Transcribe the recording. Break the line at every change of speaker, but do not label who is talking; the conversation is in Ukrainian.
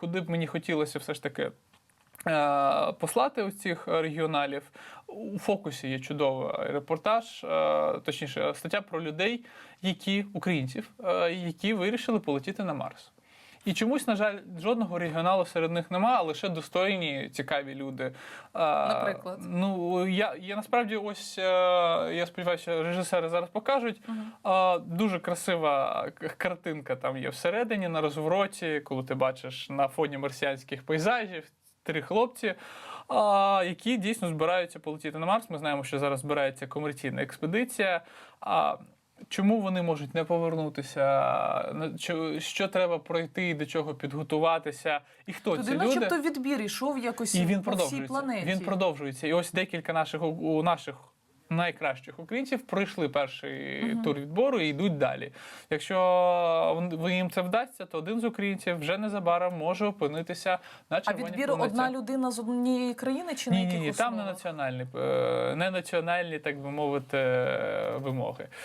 куди б мені хотілося все ж таки. е, Послати у цих регіоналів у фокусі є чудовий репортаж, е, точніше, стаття про людей, які українців, е, які вирішили полетіти на Марс. І чомусь, на жаль, жодного регіоналу серед них немає, а лише достойні, цікаві люди.
Наприклад?
Ну я, я насправді ось е, я сподіваюся, режисери зараз покажуть. Е, Дуже красива картинка там є всередині на розвороті, коли ти бачиш на фоні марсіанських пейзажів. Три хлопці, а, які дійсно збираються полетіти на Марс. Ми знаємо, що зараз збирається комерційна експедиція. А, чому вони можуть не повернутися? Що, треба пройти, до чого підготуватися? І хто
Туди,
ці люди?
начебто, відбір йшов якось
І він
по всій планеті.
Він продовжується. І ось декілька наших у наших найкращих українців пройшли перший тур відбору і йдуть далі. Якщо ви їм це вдасться, то один з українців вже незабаром може опинитися на
А відбір
планеті.
одна людина з однієї країни чи на
Ні,
яких
ні, ні, там не національні, е, не національні, так би мовити, е, вимоги.